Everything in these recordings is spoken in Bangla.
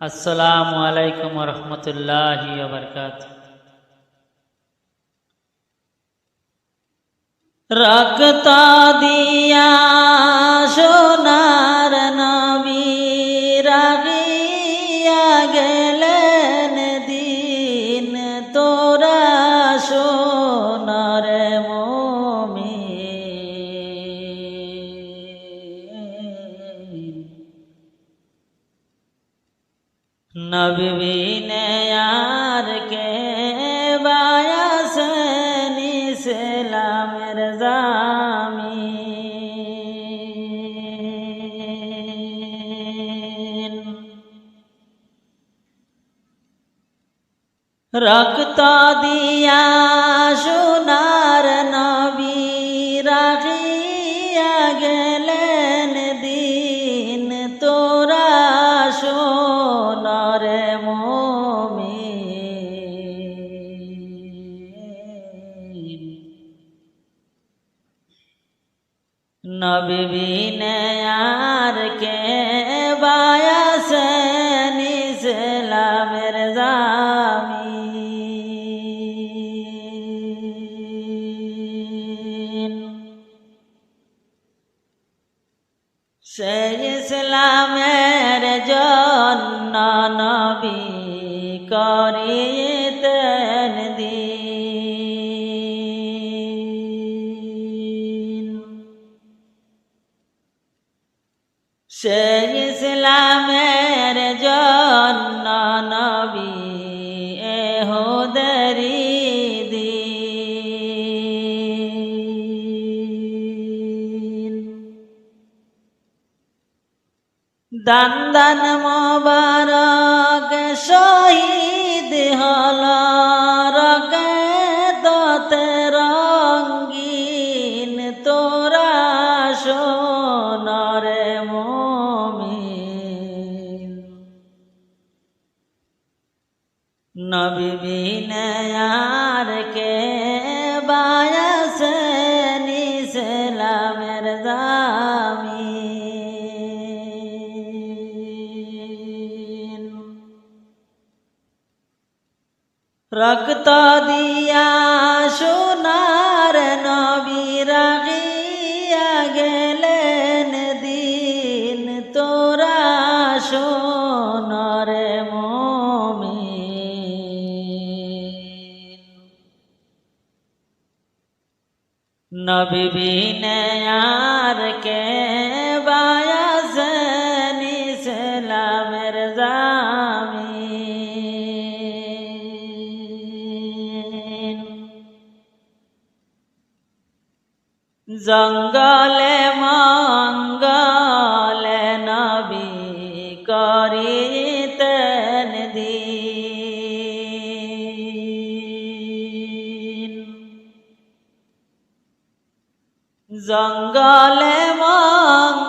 আসসালামু আলাইকুম রহমতুল্লাহ বরকাত রক্তা দিয়া সোনার নবী রাগিয়া গেলেন দিন তোরা সোনার নবীনে আর কে বায়াসেন ইসলামের জামিন রক্ত দিয়া নবীনে আর কে বায়াসেন ইসলামের জামিন। সে ইসলামের জন্য নবী সে ইসলামের জন্য নবী এহুদরি দিন। দান দান মোবারক শহীদ হল। রক্ত দিয়া সোনার নবী রাগিয়া গেলেন দিন। তোরা সোনর মমিন। নবী বিনয়ার কে জঙ্গলে মঙ্গলে নবী করিতেন দিন। জঙ্গলে মঙ্গলে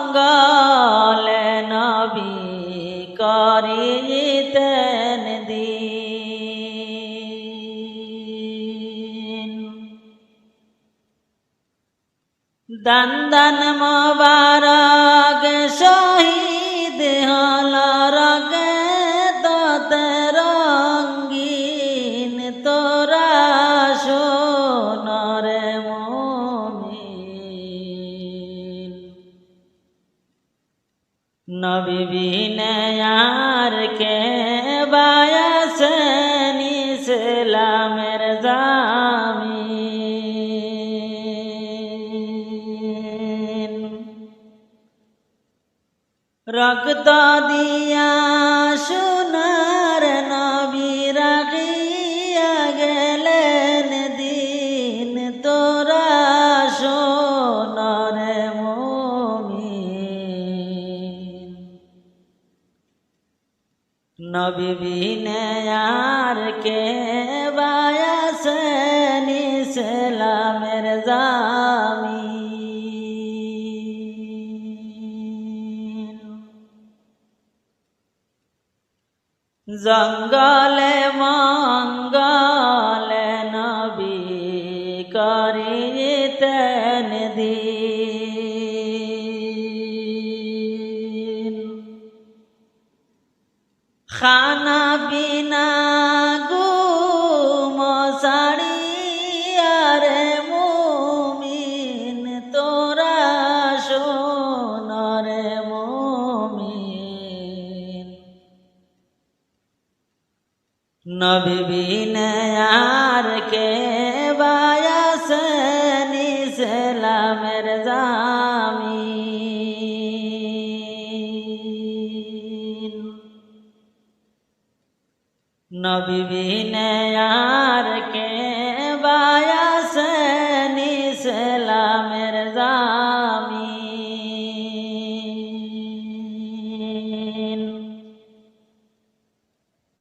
দান দান মোবারক শহীদ হল রগে দতে রঙ্গিন তোরা সোনরে মমিন। নবী বিনয়ার কে বায়াসেন ইসলামের রক্ত দিয়া সোনার নবী রাখিয়া গেলেন দিন তোরা সোনর মমিন। নবী বিনয়ার কে জঙ্গলে মঙ্গলে নবী করিতেন দিন। খানা নবী বিনে আর কে বায়াস নিসলামের জামিন। নবী বিনে